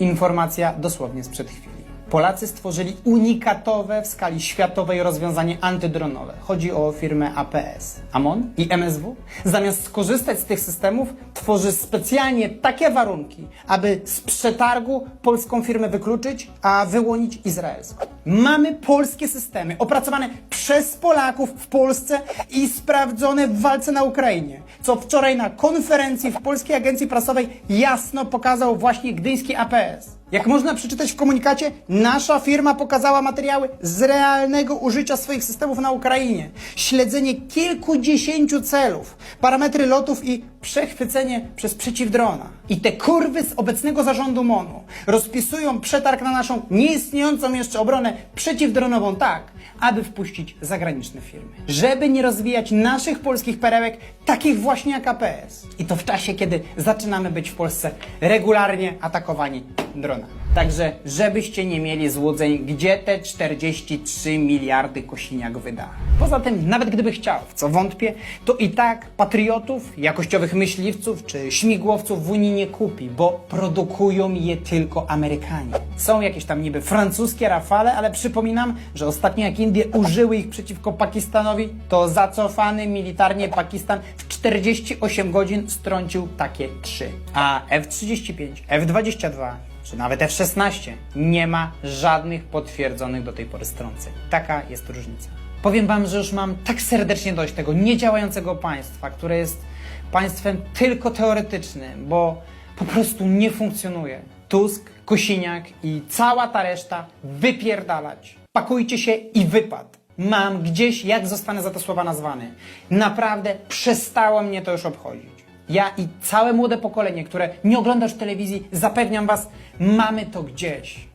Informacja dosłownie sprzed chwili. Polacy stworzyli unikatowe w skali światowej rozwiązanie antydronowe. Chodzi o firmę APS. AMON i MSW, zamiast skorzystać z tych systemów, tworzy specjalnie takie warunki, aby z przetargu polską firmę wykluczyć, a wyłonić izraelską. Mamy polskie systemy opracowane przez Polaków w Polsce i sprawdzone w walce na Ukrainie, co wczoraj na konferencji w Polskiej Agencji Prasowej jasno pokazał właśnie gdyński APS. Jak można przeczytać w komunikacie, nasza firma pokazała materiały z realnego użycia swoich systemów na Ukrainie. Śledzenie kilkudziesięciu celów, parametry lotów i przechwycenie przez przeciwdrona. I te kurwy z obecnego zarządu MONU rozpisują przetarg na naszą nieistniejącą jeszcze obronę przeciwdronową tak, aby wpuścić zagraniczne firmy. Żeby nie rozwijać naszych polskich perełek, takich właśnie jak APS. I to w czasie, kiedy zaczynamy być w Polsce regularnie atakowani dronami. Także, żebyście nie mieli złudzeń, gdzie te 43 miliardy Kosiniak wyda. Poza tym, nawet gdyby chciał, w co wątpię, to i tak patriotów, jakościowych myśliwców czy śmigłowców w Unii nie kupi, bo produkują je tylko Amerykanie. Są jakieś tam niby francuskie Rafale, ale przypominam, że ostatnio jak Indie użyły ich przeciwko Pakistanowi, to zacofany militarnie Pakistan w 48 godzin strącił takie trzy. A F-35, F-22 czy nawet F-16 nie ma żadnych potwierdzonych do tej pory strąceń. Taka jest różnica. Powiem Wam, że już mam tak serdecznie dość tego niedziałającego państwa, które jest państwem tylko teoretycznym, bo po prostu nie funkcjonuje. Tusk, Kosiniak i cała ta reszta wypierdalać. Pakujcie się i wypad. Mam gdzieś, jak zostanę za te słowa nazwany. Naprawdę przestało mnie to już obchodzić. Ja i całe młode pokolenie, które nie ogląda już telewizji, zapewniam Was, mamy to gdzieś.